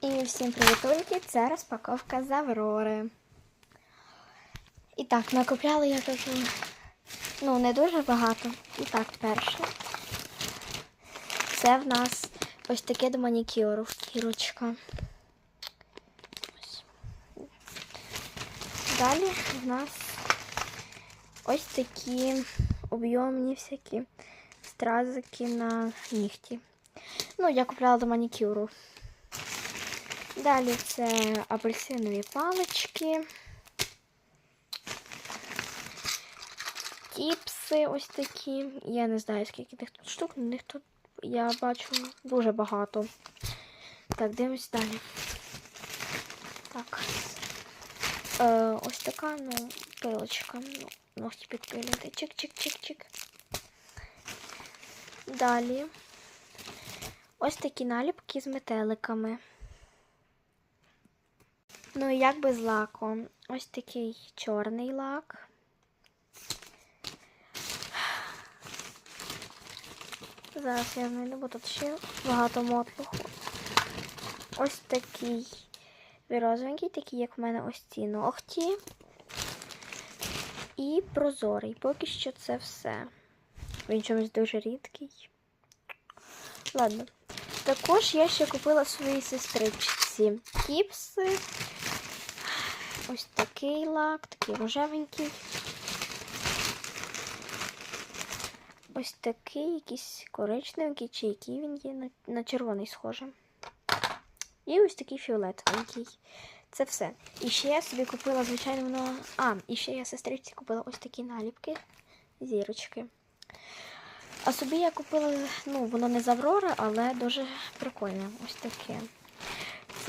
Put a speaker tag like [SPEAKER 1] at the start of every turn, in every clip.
[SPEAKER 1] І всім привітульки, це розпаковка з Аврори. І так, накупляла я тут, ну, не дуже багато. І так, перше. Це в нас ось таке до манікюру, кірочка. Далі в нас ось такі об'ємні всякі стразики на нігті. Ну, я купляла до манікюру. Далі це апельсинові палички. Тіпси ось такі. Я не знаю, скільки них тут штук, але них тут я бачу дуже багато. Так, дивимось далі. Так. Е, ось така, ну, пилочка. Ну, ногті підпилювати. Чик-чик-чик-чик. Далі. Ось такі наліпки з метеликами. Ну і як без лаку. Ось такий чорний лак. Зараз я знайду, бо тут ще багато мотлуху. Ось такий розовенький, такий, як в мене ось ці ногті. І прозорий. Поки що це все. Він чомусь дуже рідкий. Ладно. Також я ще купила своїй сестричці кіпси. Ось такий лак, такий рожевенький. Ось такий якийсь коричневенький, чи який він є, на, червоний схоже. І ось такий фіолетовенький. Це все. І ще я собі купила, звичайно, воно. А, і ще я сестричці купила ось такі наліпки, зірочки. А собі я купила, ну, воно не з Аврори, але дуже прикольне. Ось таке.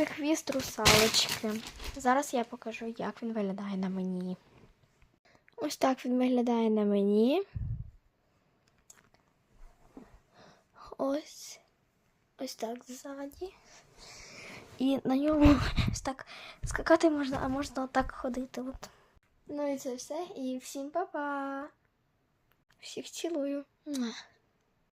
[SPEAKER 1] Це хвіст русалочки. Зараз я покажу, як він виглядає на мені. Ось так він виглядає на мені. Ось. Ось так ззаді. І на ньому ось так скакати можна, а можна отак ходити. От. Ну і це все. І всім па-па. Всіх цілую.